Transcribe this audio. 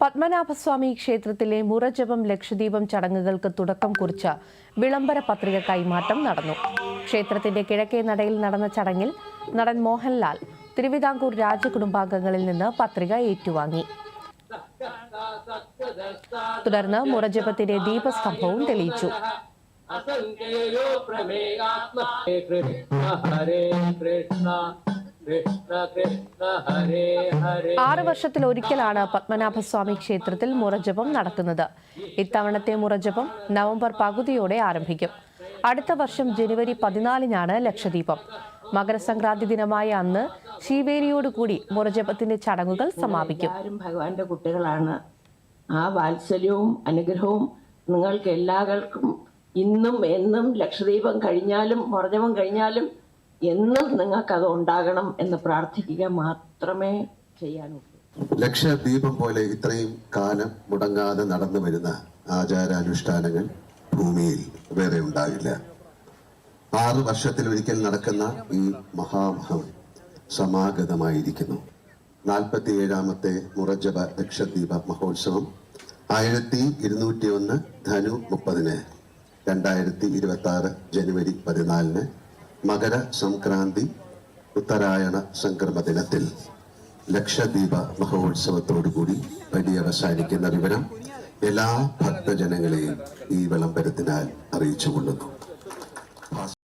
പത്മനാഭസ്വാമി ക്ഷേത്രത്തിലെ മുറജപം ലക്ഷദ്വീപം ചടങ്ങുകൾക്ക് തുടക്കം കുറിച്ച വിളംബര പത്രിക കൈമാറ്റം നടന്നു. ക്ഷേത്രത്തിന്റെ കിഴക്കേ നടയിൽ നടന്ന ചടങ്ങിൽ നടൻ മോഹൻലാൽ തിരുവിതാംകൂർ രാജകുടുംബാംഗങ്ങളിൽ നിന്ന് പത്രിക ഏറ്റുവാങ്ങി. തുടർന്ന് മുറജപത്തിന്റെ ദീപസ്തംഭവും തെളിയിച്ചു. കൃഷ്ണ കൃഷ്ണ ഹരേ ആറ് വർഷത്തിൽ ഒരിക്കലാണ് പത്മനാഭസ്വാമി ക്ഷേത്രത്തിൽ മുറജപം നടക്കുന്നത് ഇത്തവണത്തെ മുറജപം നവംബർ പകുതിയോടെ ആരംഭിക്കും. അടുത്ത വർഷം ജനുവരി പതിനാലിനാണ് ലക്ഷദ്വീപം. മകരസംക്രാന്തി ദിനമായ അന്ന് ശിവേലിയോടുകൂടി മുറജപത്തിന്റെ ചടങ്ങുകൾ സമാപിക്കും. ഭഗവാന്റെ കുട്ടികളാണ്. ആ വാത്സല്യവും അനുഗ്രഹവും നിങ്ങൾക്ക് എല്ലാവർക്കും ഇന്നും എന്നും ലക്ഷദ്വീപം കഴിഞ്ഞാലും മുറജപം കഴിഞ്ഞാലും എന്നും നിങ്ങൾക്കത് ഉണ്ടാകണം എന്ന് പ്രാർത്ഥിക്കുക മാത്രമേ ചെയ്യാനുള്ളൂ ലക്ഷദ്വീപം പോലെ ഇത്രയും കാലം മുടങ്ങാതെ നടന്നു വരുന്ന ആചാരാനുഷ്ഠാനങ്ങൾ ഭൂമിയിൽ വേറെ ഉണ്ടാകില്ല. ആറ് വർഷത്തിൽ ഒരിക്കൽ നടക്കുന്ന ഈ മഹാമഹം സമാഗതമായിരിക്കുന്നു. നാൽപ്പത്തി ഏഴാമത്തെ മുറജപ ലക്ഷദ്വീപ മഹോത്സവം ആയിരത്തി ഇരുന്നൂറ്റി ഒന്ന് ധനു മുപ്പതിന് രണ്ടായിരത്തി ഇരുപത്തി ആറ് ജനുവരി പതിനാലിന് മകര സംക്രാന്തി ഉത്തരായണ സംക്രമ ദിനത്തിൽ ലക്ഷദ്വീപ മഹോത്സവത്തോടുകൂടി പര്യവസാനിക്കുന്ന വിവരം എല്ലാ ഭക്തജനങ്ങളെയും ഈ വിളംബരത്തിനാൽ അറിയിച്ചുകൊള്ളുന്നു.